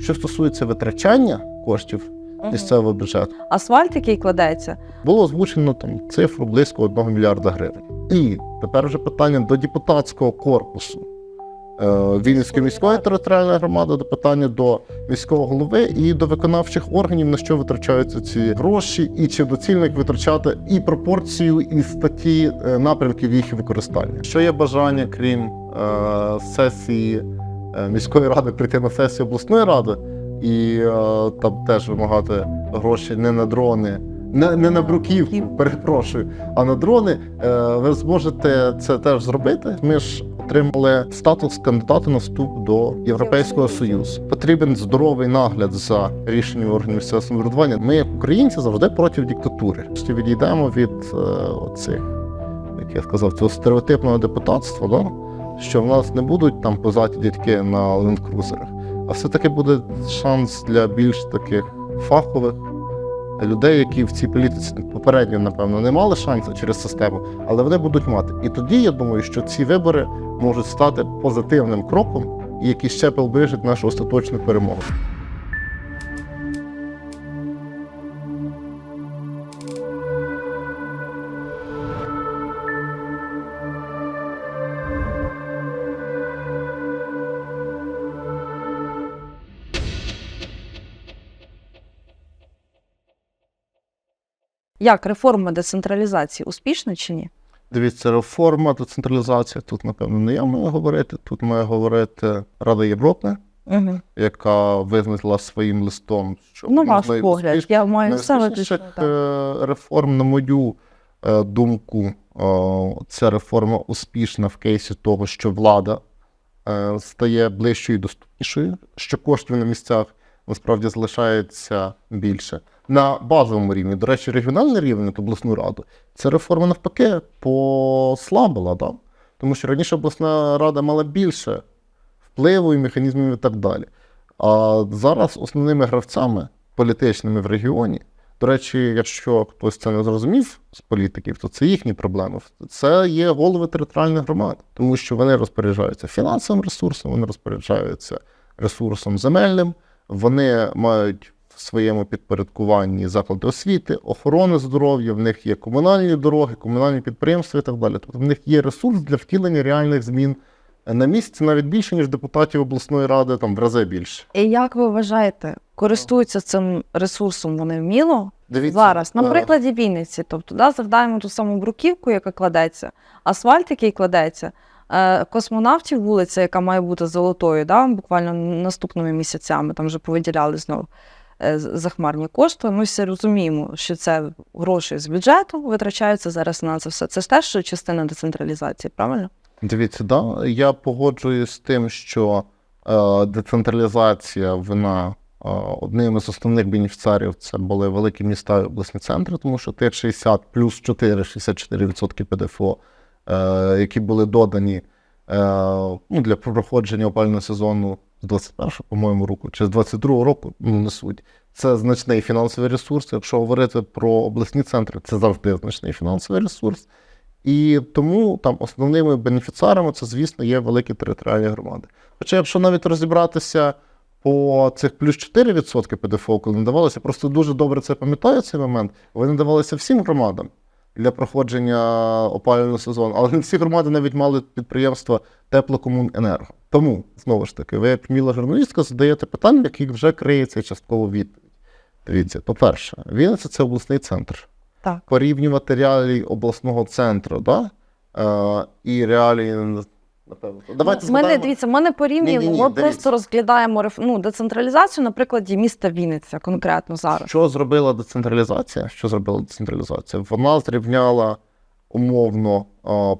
Що стосується витрачання коштів місцевого бюджету, Асфальт, який кладеться, було озвучено там цифру близько 1 мільярда гривень. І тепер вже питання до депутатського корпусу. Е, Вінницької міської територіальної громади, до питання до міського голови і до виконавчих органів, на що витрачаються ці гроші, і чи доцільно їх витрачати і пропорцію, і статті е, напрямків їх використання. Що є бажання, крім е, сесії міської ради, прийти на сесію обласної ради і е, там теж вимагати гроші не на дрони, не, не на бруківку, перепрошую, а на дрони. Е, ви зможете це теж зробити. Ми ж отримали статус кандидата на вступ до Європейського Союзу. Потрібен здоровий нагляд за рішенням органів місцевого самоврядування. Ми, як українці, завжди проти диктатури. Що відійдемо від е, оцих, як я сказав, цього стереотипного депутатства, да? Що в нас не будуть там позаті дітки на лендкрузерах, а все-таки буде шанс для більш таких фахових людей, які в цій політиці попередньо, напевно, не мали шансу через систему, але вони будуть мати. І тоді я думаю, що ці вибори можуть стати позитивним кроком, який ще приближить нашу остаточну перемогу. Як реформа децентралізації успішна чи ні? Дивіться, реформа, децентралізація. Тут, напевно, не я маю говорити. Тут має говорити Рада Європи, Угу. яка визначила своїм листом, що Ну, ваш погляд. Я маю найуспішніших реформ, на мою е, думку, е, ця реформа успішна в кейсі того, що влада е, стає ближчою і доступнішою, що коштів на місцях насправді залишається більше. На базовому рівні, до речі, регіональний рівень, от обласну раду, ця реформа навпаки послабила, да? тому що раніше обласна рада мала більше впливу і механізмів і так далі. А зараз основними гравцями політичними в регіоні, до речі, якщо хтось це не зрозумів з політиків, то це їхні проблеми. Це є голови територіальних громад, тому що вони розпоряджаються фінансовим ресурсом, вони розпоряджаються ресурсом земельним, вони мають в своєму підпорядкуванні заклади освіти, охорони здоров'я, в них є комунальні дороги, комунальні підприємства і так далі. Тобто в них є ресурс для втілення реальних змін на місці навіть більше, ніж депутатів обласної ради, там в рази більше. І як ви вважаєте, користуються цим ресурсом вони вміло Дивіться, зараз? На е, прикладі Вінниці, тобто да, згадаємо ту саму бруківку, яка кладеться, асфальт, який кладеться, е, космонавтів вулиця, яка має бути золотою, да, буквально наступними місяцями, там вже повиділяли знову захмарні кошти. Ми всі розуміємо, що це гроші з бюджету витрачаються зараз на це все. Це ж теж частина децентралізації, правильно? Дивіться, да, я погоджуюсь з тим, що е, децентралізація вона е, одним із основних бенефіціарів це були великі міста і обласні центри, тому що тих 60 плюс 4, 64% ПДФО, е, які були додані е, ну, для проходження опального сезону з 21 по-моєму, року, чи з 22 року, ну не суть. Це значний фінансовий ресурс. Якщо говорити про обласні центри, це завжди значний фінансовий ресурс. І тому там основними бенефіціарами це, звісно, є великі територіальні громади. Хоча, якщо навіть розібратися по цих плюс 4% ПДФО, коли надавалося, просто дуже добре це пам'ятаю цей момент, вони надавалися всім громадам для проходження опалювального сезону, але не всі громади навіть мали підприємства теплокомуненерго. Тому, знову ж таки, ви, як вміла журналістка, задаєте питання, в яких вже криється частково відповідь. Дивіться, по-перше, Вінниця це обласний центр Так. по рівню реалій обласного центру, да? е, і реалії, напевно. Давайте ми не згадаємо- дивіться, ми не порівнюємо. Ми дивіться. просто розглядаємо ну, децентралізацію на прикладі міста Вінниця, конкретно зараз. Що зробила децентралізація? Що зробила децентралізація? Вона зрівняла умовно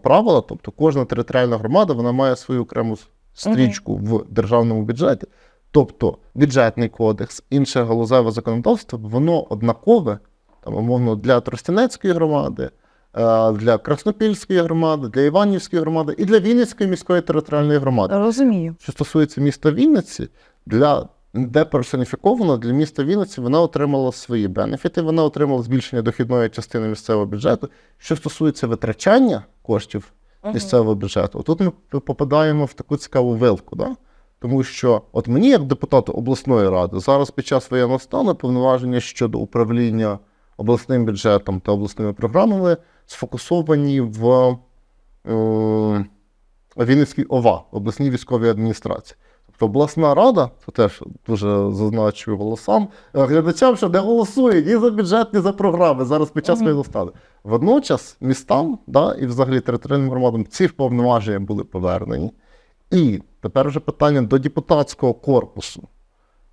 правила, тобто кожна територіальна громада вона має свою окрему стрічку в державному бюджеті. Тобто бюджетний кодекс, інше галузеве законодавство, воно однакове, там, умовно, для Тростянецької громади, е, для Краснопільської громади, для Іванівської громади і для Вінницької міської територіальної громади. Розумію. Що стосується міста Вінниці, для деперсоніфіковано для міста Вінниці вона отримала свої бенефіти, вона отримала збільшення дохідної частини місцевого бюджету. Що стосується витрачання коштів. Місцевого бюджету, тут ми попадаємо в таку цікаву вилку. Да? Тому що от мені, як депутату обласної ради, зараз під час воєнного стану повноваження щодо управління обласним бюджетом та обласними програмами сфокусовані в е, Вінницькій ОВА, обласній військовій адміністрації. Тобто обласна рада, це теж дуже зазначую голосам, е, глядачам, що не голосує ні за бюджет, ні за програми зараз під час воєнного стану. Водночас містам да, і взагалі територіальним громадам ці повноваження були повернені. І тепер вже питання до депутатського корпусу.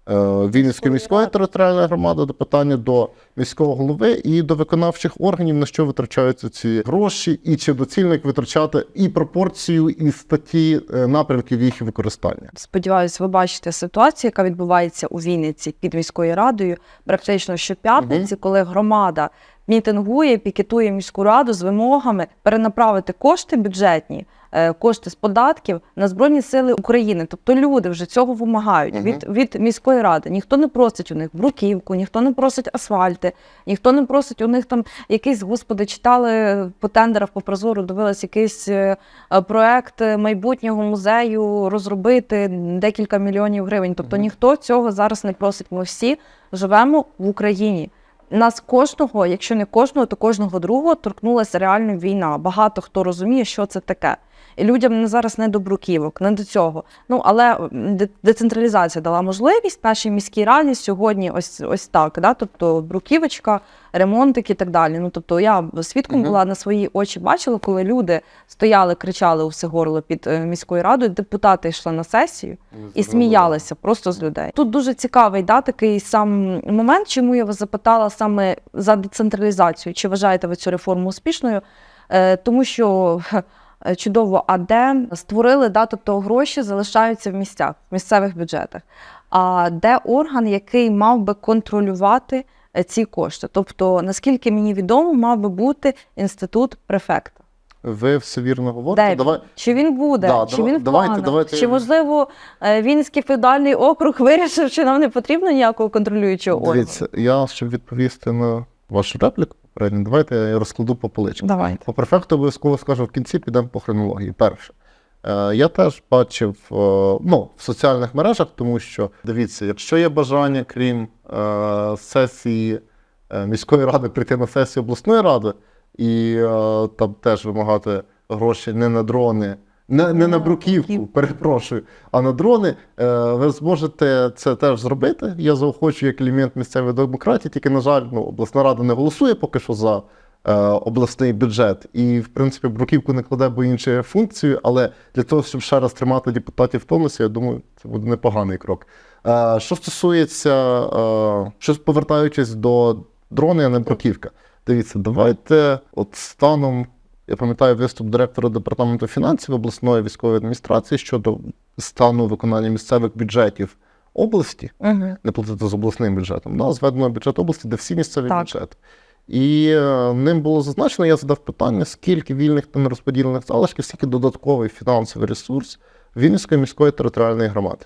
Е, Вінницької міської територіальної громади, до питання до міського голови і до виконавчих органів, на що витрачаються ці гроші, і чи доцільно їх витрачати і пропорцію, і статті е, напрямків їх використання. Сподіваюсь, ви бачите ситуацію, яка відбувається у Вінниці під міською радою, практично щоп'ятниці, коли громада мітингує, пікетує міську раду з вимогами перенаправити кошти бюджетні, кошти з податків на Збройні Сили України. Тобто люди вже цього вимагають від, від міської ради. Ніхто не просить у них бруківку, ніхто не просить асфальти, ніхто не просить у них там якийсь, господи, читали по тендерах по прозору, дивились якийсь е, е, проект майбутнього музею розробити декілька мільйонів гривень. Тобто ніхто цього зараз не просить. Ми всі живемо в Україні. Нас кожного, якщо не кожного, то кожного другого торкнулася реально війна. Багато хто розуміє, що це таке. І людям не зараз не до бруківок, не до цього. Ну але децентралізація дала можливість нашій міській раді сьогодні ось ось так. Да? Тобто бруківочка, ремонтики і так далі. Ну тобто я свідком Мгм. була на свої очі, бачила, коли люди стояли, кричали у все горло під е, міською радою. Депутати йшли на сесію і сміялися просто з людей. Тут дуже цікавий да, такий сам момент, чому я вас запитала саме за децентралізацію. Чи вважаєте ви цю реформу успішною? Е, тому що чудово, а де створили, да, тобто гроші залишаються в місцях, в місцевих бюджетах. А де орган, який мав би контролювати е, ці кошти? Тобто, наскільки мені відомо, мав би бути інститут префекта. Ви все вірно говорите. Де? Давай, Чи він буде, Да, чи він в давайте- планах? давайте- Чи можливо е, Вінницький феодальний округ вирішив, що нам не потрібно ніякого контролюючого органу? дивіться, я щоб відповісти на вашу репліку, попередню, давайте я розкладу по поличкам. Давайте. По префекту обов'язково скажу в кінці, підемо по хронології. Перше. Е, Я теж бачив е, ну, в соціальних мережах, тому що дивіться, якщо є бажання, крім е, сесії міської ради, прийти на сесію обласної ради і е, там теж вимагати гроші не на дрони, не, не на На бруківку, перепрошую, а на дрони, е, ви зможете це теж зробити. Я заохочую як елемент місцевої демократії, тільки, на жаль, ну, обласна рада не голосує поки що за е, обласний бюджет. І, в принципі, бруківку не кладе, бо іншу функцію, але для того, щоб ще раз тримати депутатів в тонусі, я думаю, це буде непоганий крок. Е, що стосується, е, що повертаючись до дрони, а не бруківка. Дивіться, давайте от станом, я пам'ятаю виступ директора департаменту фінансів обласної військової адміністрації щодо стану виконання місцевих бюджетів області Угу. не платити з обласним бюджетом, да, зведено бюджет області, де всі місцеві Так. бюджети. І е, ним було зазначено, я задав питання, скільки вільних та нерозподілених залишків, скільки додатковий фінансовий ресурс Вінницької міської територіальної громади.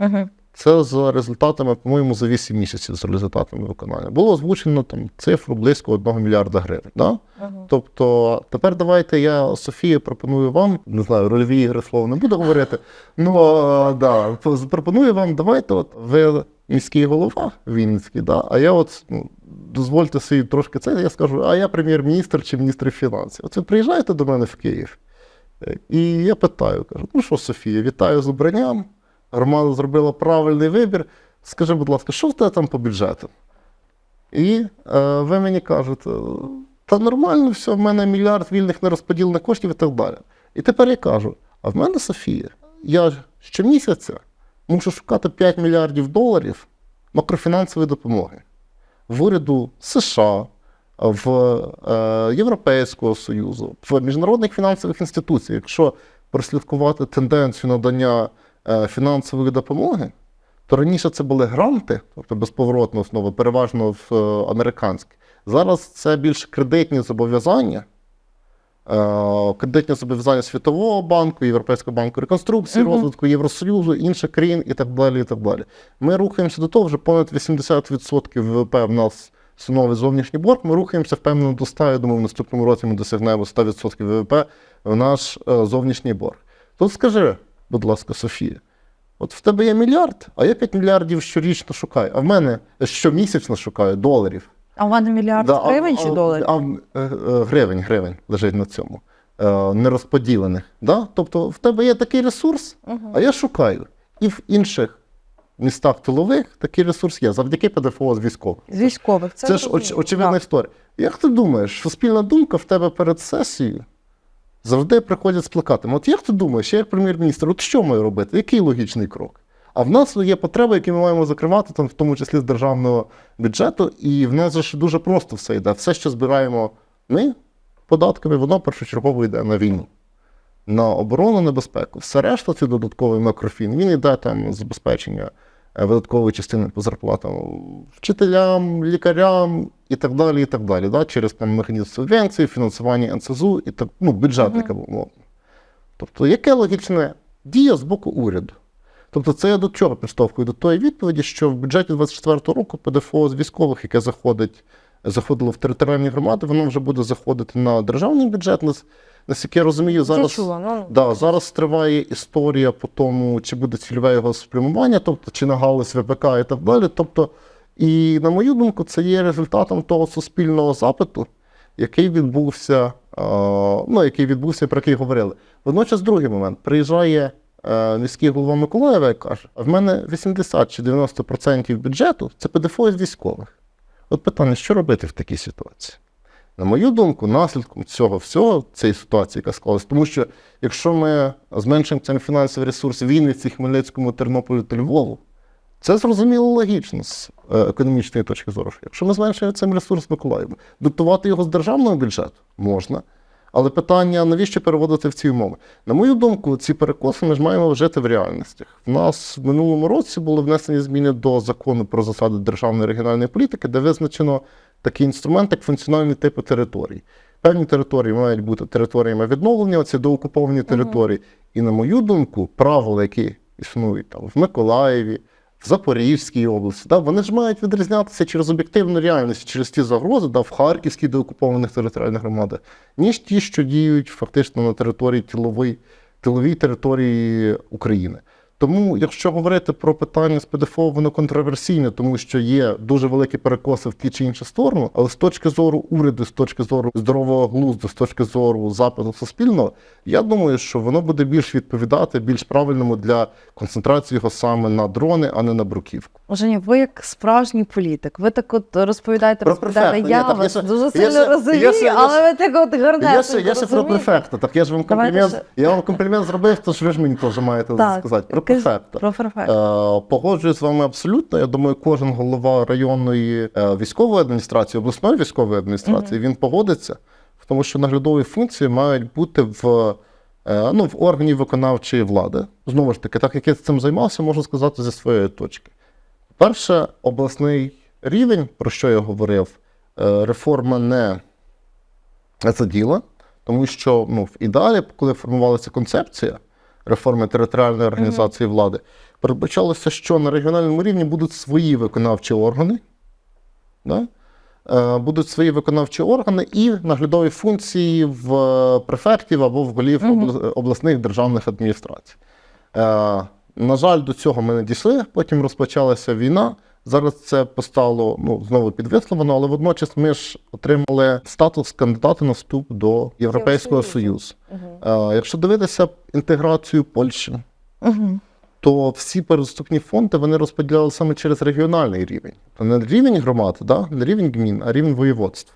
Угу. Це за результатами, по-моєму, за 8 місяців за результатами виконання. Було озвучено там цифру близько 1 мільярда гривень. Да? Угу. Тобто, тепер давайте я, Софія, пропоную вам, не знаю, рольові ігри слово не буду говорити. Ну а, да, пропоную вам, давайте, от ви міський голова Вінницький, да, а я от ну, дозвольте собі трошки це, я скажу, а я прем'єр-міністр чи міністр фінансів. От ви приїжджаєте до мене в Київ. е, І я питаю, кажу, ну що, Софія, вітаю з обранням. Громада зробила правильний вибір. Скажи, будь ласка, що в тебе там по бюджету? І е, ви мені кажете, та нормально, все, в мене мільярд вільних нерозподілених коштів і так далі. І тепер я кажу: а в мене Софія, я щомісяця мушу шукати 5 мільярдів доларів макрофінансової допомоги в уряду США, в е, Європейського Союзу, в міжнародних фінансових інституціях. Якщо прослідкувати тенденцію надання фінансової допомоги, то раніше це були гранти, тобто безповоротна основа, переважно в е, американські. Зараз це більше кредитні зобов'язання. Е, Кредитні зобов'язання Світового банку, Європейського банку реконструкції, Мгм. розвитку Євросоюзу, інших країн і так далі. і так далі. Ми рухаємося до того, вже понад 80% ВВП в нас становить зовнішній борг. Ми рухаємося впевнено до 100, я думаю, в наступному році ми досягнемо 100% ВВП в наш е, зовнішній борг. Тут скажи, будь ласка, Софія, От в тебе є мільярд, а я 5 мільярдів щорічно шукаю. А в мене щомісячно шукаю доларів. А у мене мільярд Да, а- гривень чи доларів? А, е, е, гривень, гривень лежить на цьому. Е, нерозподілених. Да? Тобто в тебе є такий ресурс, Мгм. а я шукаю. І в інших містах тилових такий ресурс є завдяки ПДФО з військових. З військових. Це, Це, ж оч, очевидна Так. історія. Як ти думаєш, суспільна думка в тебе перед сесією завжди приходять з плакатами? От як ти думаєш, я як прем'єр-міністр, от що маю робити? Який логічний крок? А в нас є потреби, які ми маємо закривати, там, в тому числі з державного бюджету, і в нас ж дуже просто все йде. Все, що збираємо ми податками, воно першочергово йде на війну. На оборону, на безпеку. Все решта це додатковий макрофін. Він йде там забезпечення видаткової частини по зарплатам вчителям, лікарям і так далі. і так далі, да? Через там, механізм субвенції, фінансування НСЗУ і так, ну, бюджетника, умовно. Тобто, яке логічне дія з боку уряду? Тобто, це я до чого підштовхую? До тої відповіді, що в бюджеті 24 року ПДФО з військових, яке заходить, заходило в територіальні громади, воно вже буде заходити на державний бюджет. Нас- Наскільки я розумію, Я зараз. чула, ну, Да, зараз триває історія по тому, чи буде цільове його спрямування, тобто чи на галузь ВПК і так далі. Тобто, і на мою думку, це є результатом того суспільного запиту, який відбувся, ну, який відбувся, про який говорили. Водночас, другий момент, приїжджає е, міський голова Миколаєва і каже: а в мене 80 чи 90% бюджету це ПДФО з військових. От питання, що робити в такій ситуації? На мою думку, наслідком цього всього, цієї ситуації, яка склалась, тому що якщо ми зменшимо цей фінансовий ресурс Вінниці, Хмельницькому, Тернополю та Львову, це зрозуміло логічно з е, економічної точки зору. Якщо ми зменшуємо цей ресурс Миколаєва, дотувати його з державного бюджету можна. Але питання, навіщо переводити в ці умови? На мою думку, ці перекоси ми ж маємо вжити в реальностях. В нас в минулому році були внесені зміни до закону про засади державної регіональної політики, де визначено такий інструмент, як функціональні типи територій. Певні території мають бути територіями відновлення, оці доокуповані території. І, на мою думку, правила, які існують там в Миколаєві, в Запорізькій області, да, вони ж мають відрізнятися через об'єктивну реальність, через ті загрози да, в Харківській деокупованих територіальних громадах, ніж ті, що діють фактично на території тилової, тиловій території України. Тому, якщо говорити про питання з ПДФО, воно контроверсійне, тому що є дуже великі перекоси в ті чи іншу сторону, але з точки зору уряду, з точки зору здорового глузду, з точки зору запиту суспільного, я думаю, що воно буде більш відповідати, більш правильному для концентрації його саме на дрони, а не на бруківку. Женя, ви як справжній політик, ви так от розповідаєте, Про розповідаєте. префекта. Я Ні, так я вас ще- дуже сильно ще- розумію, я ще- але ви так от гарненько Я ще, я ще про префекта. Так я ж вам комплімент, ще- я вам комплімент зробив, тож ви ж мені теж маєте Так, сказати. Префекта. Про. Е, Погоджуюсь з вами абсолютно. Я думаю, кожен голова районної е, військової адміністрації, обласної військової адміністрації, він погодиться, тому що наглядові функції мають бути в, е, ну, в органі виконавчої влади. Знову ж таки, так як я цим займався, можу сказати зі своєї точки. Перше, обласний рівень, про що я говорив, реформа не заділа, тому що ну, в ідеалі, коли формувалася концепція реформи територіальної організації влади, передбачалося, що на регіональному рівні будуть свої виконавчі органи. Да? Е, Будуть свої виконавчі органи і наглядові функції в е, префектів або в голів обласних державних адміністрацій. Е, На жаль, до цього ми не дійшли. Потім розпочалася війна. Зараз це постало ну, знову підвисловано, але водночас ми ж отримали статус кандидата на вступ до Європейського Союзу. Е, Якщо дивитися інтеграцію Польщі, Мгм. то всі передступні фонди вони розподіляли саме через регіональний рівень. Не рівень громад, да? не рівень гмін, а рівень воєводств.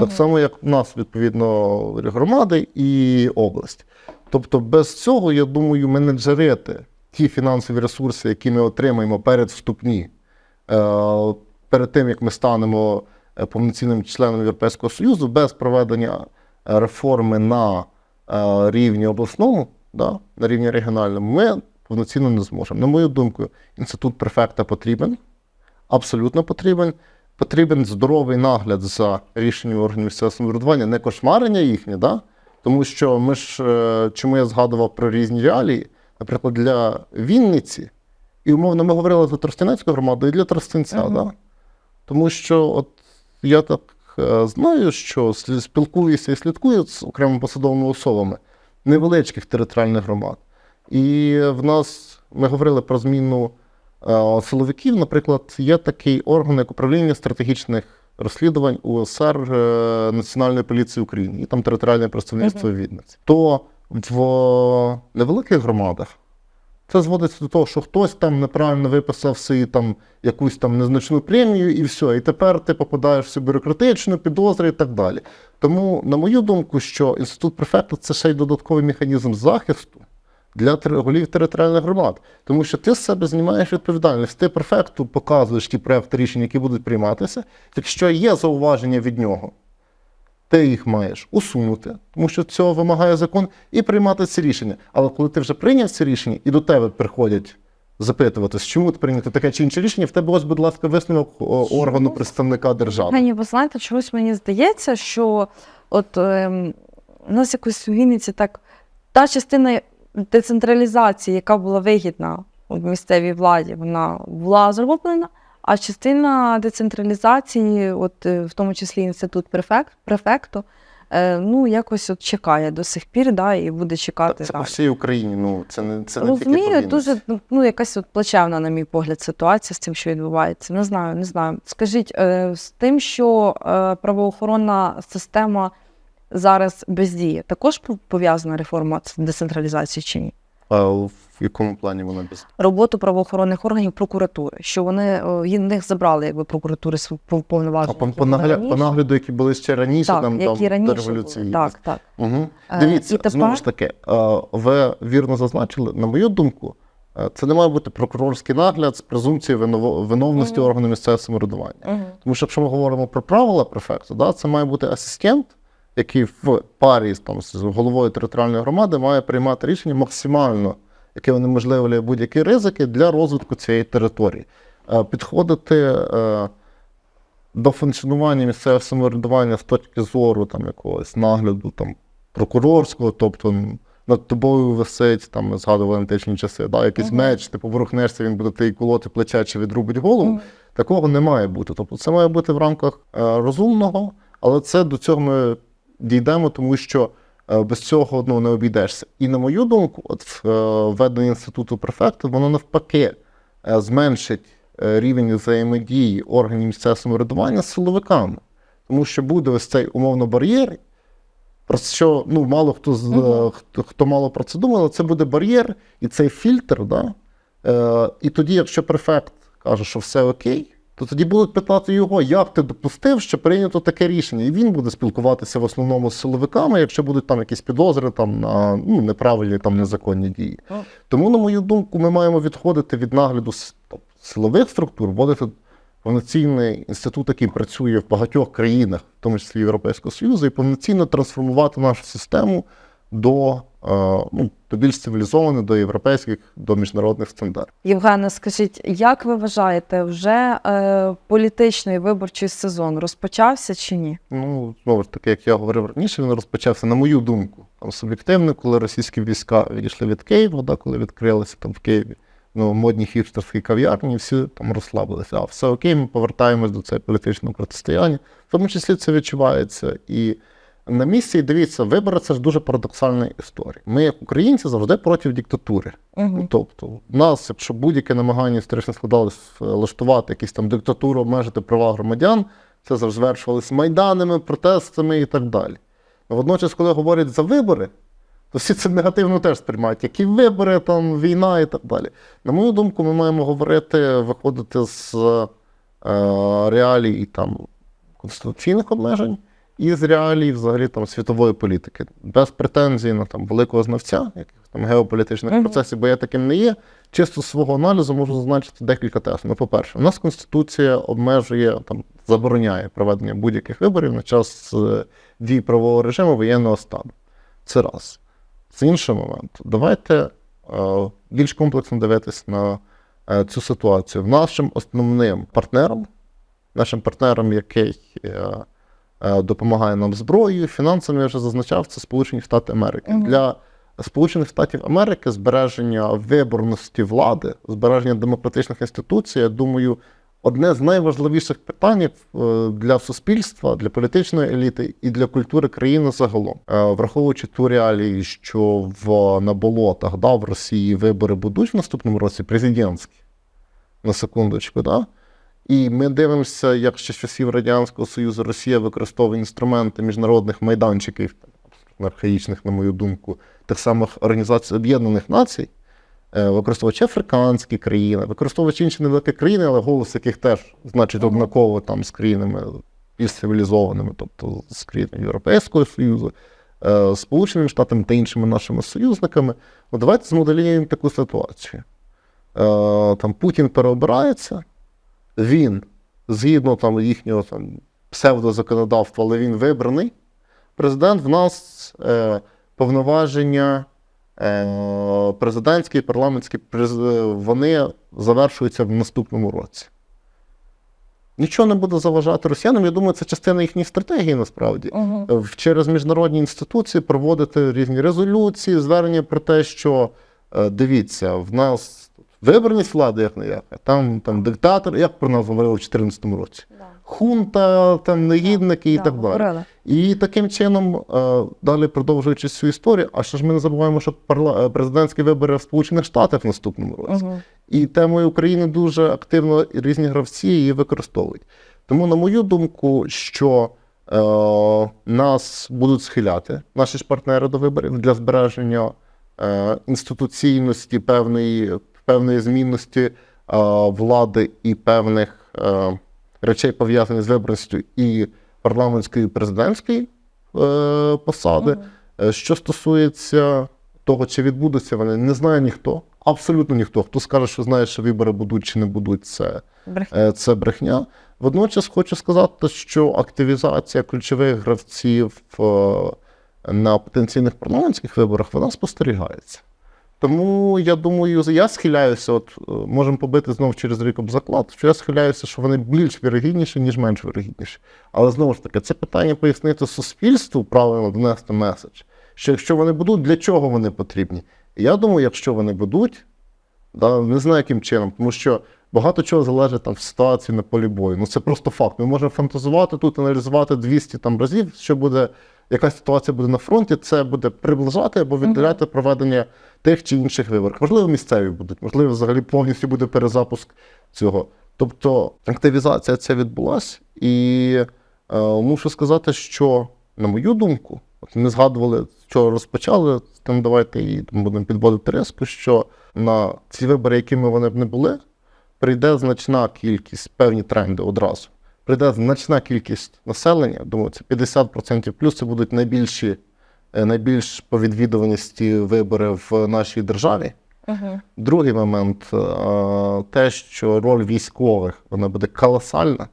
Так само, як у нас, відповідно, громади і область. Тобто, без цього, я думаю, менеджерити ті фінансові ресурси, які ми отримаємо перед вступні, перед тим, як ми станемо е, повноцінним членом Європейського Союзу, без проведення е, реформи на е, рівні обласному, да, на рівні регіональному, ми повноцінно не зможемо. На мою думку, інститут префекта потрібен, абсолютно потрібен. Потрібен здоровий нагляд за рішеннями органів місцевого самоврядування, не кошмарення їхнє, да? тому що ми ж, е, чому я згадував про різні реалії, наприклад, для Вінниці, і умовно ми говорили за Тростянецьку громаду і для Тростянця. Мгм. Да? Тому що от я так е, знаю, що спілкуюся і слідкую з окремими посадовими особами невеличких територіальних громад. І в нас ми говорили про зміну е, силовиків. Наприклад, є такий орган, як управління стратегічних розслідувань УСР е, Національної поліції України, і там територіальне представництво в Відниці. То в невеликих громадах це зводиться до того, що хтось там неправильно виписав собі там якусь там незначну премію, і все. І тепер ти попадаєш в цю бюрократичну підозру і так далі. Тому, на мою думку, що інститут префекта це ще й додатковий механізм захисту для голів територіальних громад. Тому що ти з себе знімаєш відповідальність. Ти префекту показуєш ті проекти рішень, які будуть прийматися. Якщо є зауваження від нього, ти їх маєш усунути, тому що цього вимагає закон, і приймати ці рішення. Але коли ти вже прийняв ці рішення, і до тебе приходять запитувати, чому ти прийняти таке чи інше рішення, в тебе ось, будь ласка, висновок органу представника держави. Євгеній, ви знаєте, чогось мені здається, що от ем, у нас якось у Вінниці так та частина децентралізації, яка була вигідна в місцевій владі, вона була зроблена, а частина децентралізації, от е, в тому числі інститут префект, префекту, е, ну якось от чекає до сих пір, да, і буде чекати. Це по всій Україні. Ну це не це не Розумію, дуже ну, ну, якась от плачевна, на мій погляд, ситуація з тим, що відбувається. Не знаю, не знаю. Скажіть, е, з тим, що е, правоохоронна система зараз бездіє, також пов'язана реформа децентралізації чи ні? В якому плані вона без Роботу правоохоронних органів прокуратури, що вони е, них забрали якби прокуратури св- пов- а повноваження. по, по, нагля... по нагляду, які були ще раніше, так, там, які там раніше до революції. були. Так, так. Угу. Дивіться, тепер- знову ж таки, е, ви вірно зазначили, на мою думку, це не має бути прокурорський нагляд з презумпцією виновності Мгм. органу місцевого самоврядування. Мгм. Тому що якщо ми говоримо про правила префекту, да, це має бути асистент, який в парі там, з головою територіальної громади має приймати рішення максимально, яке унеможливлює будь-які ризики для розвитку цієї території. Е, Підходити е, до функціонування місцевого самоврядування з точки зору там, якогось нагляду там, прокурорського, тобто над тобою висить, там, ми згадували античні часи, да, якийсь Мгм. меч, ти поворухнешся, він буде тобі колоти плече чи відрубить голову. Мгм. Такого не має бути. Тобто це має бути в рамках е, розумного, але це до цього ми дійдемо, тому що без цього ну, не обійдешся. І на мою думку, от е, введення інституту префекту, воно навпаки е, зменшить е, рівень взаємодії органів місцевого самоврядування з силовиками. Тому що буде ось цей умовно бар'єр, про що ну, мало хто, з, Мгм. хто, хто мало про це думав, але це буде бар'єр і цей фільтр. Да? Е, і тоді, якщо префект каже, що все окей, то тоді будуть питати його, як ти допустив, що прийнято таке рішення. І він буде спілкуватися в основному з силовиками, якщо будуть там якісь підозри там, на ну, неправильні там, незаконні дії. Ну. Тому, на мою думку, ми маємо відходити від нагляду силових структур, вводити повноцінний інститут, який працює в багатьох країнах, в тому числі Європейського Союзу, і повноцінно трансформувати нашу систему до, ну, до більш цивілізованих, до європейських, до міжнародних стандартів. Євгене, скажіть, як ви вважаєте, вже е, політичний виборчий сезон розпочався чи ні? Ну, знову ж таки, як я говорив раніше, він розпочався, на мою думку, там суб'єктивно, коли російські війська відійшли від Києва, да, коли відкрилися там в Києві ну, модні хіпстерські кав'ярні, всі там розслабилися. А все окей, ми повертаємось до цього політичного протистояння. В тому числі це відчувається. І на місці, дивіться, вибори це ж дуже парадоксальна історія. Ми, як українці, завжди проти диктатури. Угу. Тобто, в нас, якщо будь-яке намагання історично складалось влаштувати якісь там диктатуру, обмежити права громадян, це завжди звершувалося майданами, протестами і так далі. Водночас, коли говорять за вибори, то всі це негативно теж сприймають. Які вибори, там, війна і так далі. На мою думку, ми маємо говорити, виходити з е, реалій там, конституційних обмежень і з реалій взагалі там, світової політики. Без претензій на там, великого знавця, якихось там геополітичних Мгм. процесів, бо я таким не є. Чисто з свого аналізу можу зазначити декілька тез. Ну, по-перше, у нас Конституція обмежує, там, забороняє проведення будь-яких виборів на час е, дії правового режиму воєнного стану. Це раз. З іншого моменту, давайте е, більш комплексно дивитись на е, цю ситуацію. Нашим основним партнером, нашим партнером, який е, допомагає нам зброєю, фінансами, я вже зазначав, це Сполучені Штати Америки. Мгм. Для Сполучених Штатів Америки збереження виборності влади, збереження демократичних інституцій, я думаю, одне з найважливіших питань е, для суспільства, для політичної еліти і для культури країни загалом, Е, враховуючи ту реалії, що в на болотах да, в Росії вибори будуть в наступному році президентські, на секундочку, да? І ми дивимося, як ще з часів Радянського Союзу Росія використовує інструменти міжнародних майданчиків, архаїчних, на мою думку, тих самих Організацій Об'єднаних Націй, е, використовуючи африканські країни, використовуючи інші невеликі країни, але голос яких теж значить однаково там з країнами більш цивілізованими, тобто з країнами Європейського Союзу, е, Сполученими Штатами та іншими нашими союзниками. Ну, давайте змоделюємо таку ситуацію. Е, Там Путін переобирається, він, згідно там, їхнього там, псевдозаконодавства, але він вибраний. Президент в нас е, повноваження е, президентські і парламентські, вони завершуються в наступному році. Нічого не буде заважати росіянам. Я думаю, це частина їхньої стратегії насправді. Угу. Е, в- через міжнародні інституції проводити різні резолюції, звернення про те, що е, дивіться, в нас вибраність влади як не яка, там, там диктатор, як про нас говорили в 2014 році. Хунта, там негідники і так далі. І таким чином, е, далі продовжуючи цю історію, а що ж ми не забуваємо, що парла... е, президентські вибори в Сполучених Штатах в наступному році. Угу. І темою України дуже активно різні гравці її використовують. Тому, на мою думку, що е, нас будуть схиляти наші ж партнери до виборів для збереження е, інституційності, певної, певної змінності е, влади і певних е, речей, пов'язаних з виборністю і парламентської і президентської е, посади. Що стосується того, чи відбудуться вони, не знає ніхто. Абсолютно ніхто. Хто скаже, що знає, що вибори будуть чи не будуть, це, е, це брехня. Водночас хочу сказати, що активізація ключових гравців е, на потенційних парламентських виборах вона спостерігається. Тому я думаю, я схиляюся, от е, можемо побити знов через рік об заклад, що я схиляюся, що вони більш вірогідніші, ніж менш вірогідніші. Але знову ж таки, це питання пояснити суспільству, правильно донести меседж, що якщо вони будуть, для чого вони потрібні? І я думаю, якщо вони будуть, да, не знаю яким чином, тому що багато чого залежить там в ситуації на полі бою. Ну це просто факт. Ми можемо фантазувати тут, аналізувати 200 там разів, що буде, яка ситуація буде на фронті, це буде приближати або віддаляти проведення тих чи інших виборів. Можливо, місцеві будуть, можливо, взагалі повністю буде перезапуск цього. Тобто активізація ця відбулася, і е, мушу сказати, що, на мою думку, от ми згадували, що розпочали, тим давайте і будемо підводити риску, що на ці вибори, якими вони б не були, прийде значна кількість, певні тренди одразу. Прийде значна кількість населення, думаю, це 50% плюс це будуть найбільші, найбільш по відвідуваності вибори в нашій державі. Угу. Другий момент е, те, що роль військових вона буде колосальна,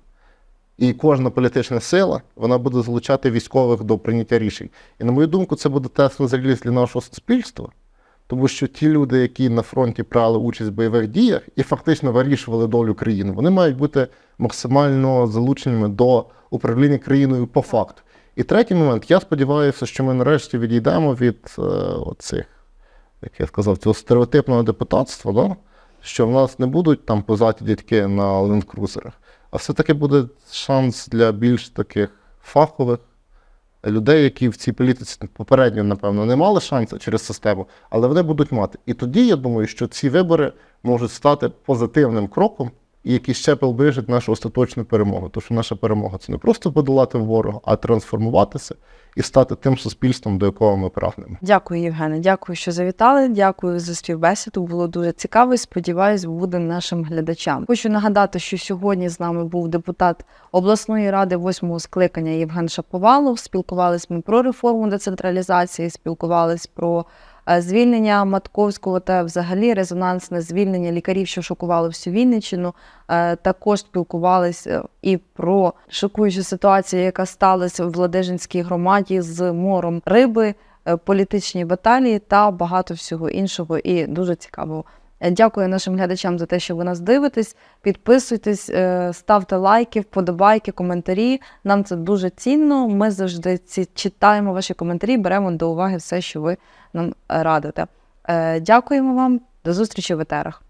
і кожна політична сила вона буде залучати військових до прийняття рішень. І на мою думку, це буде тест на зрілість для нашого суспільства, тому що ті люди, які на фронті брали участь в бойових діях і фактично вирішували долю країни, вони мають бути максимально залученими до управління країною по факту. І третій момент, я сподіваюся, що ми нарешті відійдемо від е, оцих як я сказав, цього стереотипного депутатства, да? що в нас не будуть там позаті дядьки на лендкрузерах, а все-таки буде шанс для більш таких фахових людей, які в цій політиці попередньо, напевно, не мали шансу через систему, але вони будуть мати. І тоді я думаю, що ці вибори можуть стати позитивним кроком, і який ще приближить нашу остаточну перемогу. Тому що наша перемога це не просто подолати ворога, а трансформуватися і стати тим суспільством, до якого ми прагнемо. Дякую, Євгене. Дякую, що завітали. Дякую за співбесіду. Було дуже цікаво. і Сподіваюсь, буде нашим глядачам. Хочу нагадати, що сьогодні з нами був депутат обласної ради восьмого скликання Євген Шаповалов. Спілкувались ми про реформу децентралізації, спілкувались про звільнення Матковського та взагалі резонансне звільнення лікарів, що шокували всю Вінниччину. Е, Також спілкувались е, і про шокуючу ситуацію, яка сталася в владежинській громаді з мором риби, е, політичні баталії та багато всього іншого. І дуже цікавого. Е, Дякую нашим глядачам за те, що ви нас дивитесь. Підписуйтесь, е, ставте лайки, вподобайки, коментарі. Нам це дуже цінно. Ми завжди ці читаємо ваші коментарі, беремо до уваги все, що ви нам радите. Е, Дякуємо вам. До зустрічі в етерах.